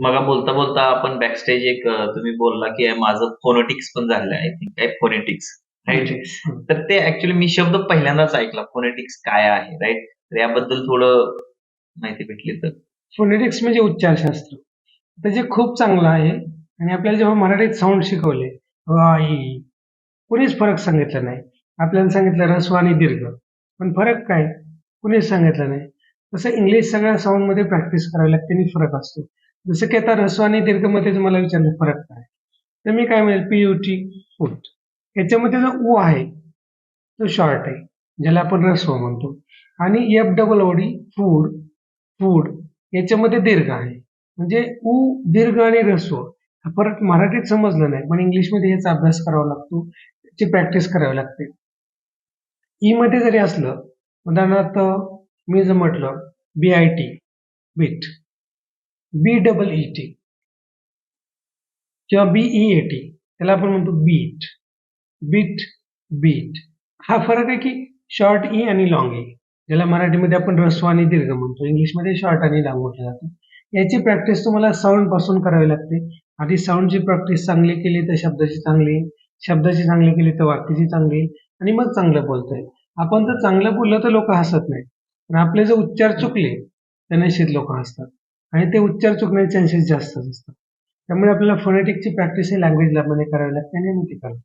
मग बोलता बोलता आपण बॅकस्टेज एक तुम्ही बोलला की माझं फोनेटिक्स पण झालेलं आहे काय फोनेटिक्स राईट तर ते ऍक्च्युली मी शब्द पहिल्यांदाच ऐकला फोनेटिक्स काय आहे राईट तर याबद्दल थोडं माहिती भेटली तर. फोनेटिक्स म्हणजे उच्चारशास्त्र. तर जे खूप चांगलं आहे आणि आपल्याला जेव्हा मराठीत साऊंड शिकवले कुणीच फरक सांगितला नाही. आपल्याला सांगितलं रस्व आणि दीर्घ. पण फरक काय? कुणीच सांगितलं नाही. तसं इंग्लिश सगळ्या साऊंडमध्ये प्रॅक्टिस करावी लागते आणि फरक असतो. जसं की आता रस्व आणि दीर्घमध्ये मला विचारलं फरक काय? तर मी काय म्हणेल पी यू टी फूट याच्यामध्ये जो ऊ आहे तो शॉर्ट आहे ज्याला आपण रस्व म्हणतो. आणि F double O D food food याच्यामध्ये दीर्घ आहे. म्हणजे ऊ दीर्घ आणि रस्व परत मराठीत समजलं नाही पण इंग्लिशमध्ये याचा अभ्यास करावा लागतो त्याची प्रॅक्टिस करावी लागते. ई मध्ये जरी असलं उदाहरणार्थ मी जर म्हटलं B I T beat B double E T किंवा बीई ए टी त्याला आपण म्हणतो बीट बीट बीट हा फरक आहे की शॉर्ट ई e आणि लॉंग ई e. ज्याला मराठीमध्ये आपण रस्व आणि दीर्घ म्हणतो. इंग्लिशमध्ये शॉर्ट आणि लॉंग म्हटलं जातं. याची प्रॅक्टिस तुम्हाला साऊंडपासून करावी लागते. आधी साऊंडची प्रॅक्टिस चांगली केली तर शब्दाची चांगली. शब्दाची चांगली केली तर वाक्याची चांगली. आणि मग चांगलं बोलतोय. आपण जर चांगलं बोललं तर लोक हसत नाहीत. पण आपले जर उच्चार चुकले तर निश्चित लोक हसतात. आणि ते उच्चार चुकण्याचे चान्सेस जास्त असतात. त्यामुळे आपल्याला फोनेटिकची प्रॅक्टिस ही लँग्वेज लॅबमध्ये करावी लागते आणि ती करावी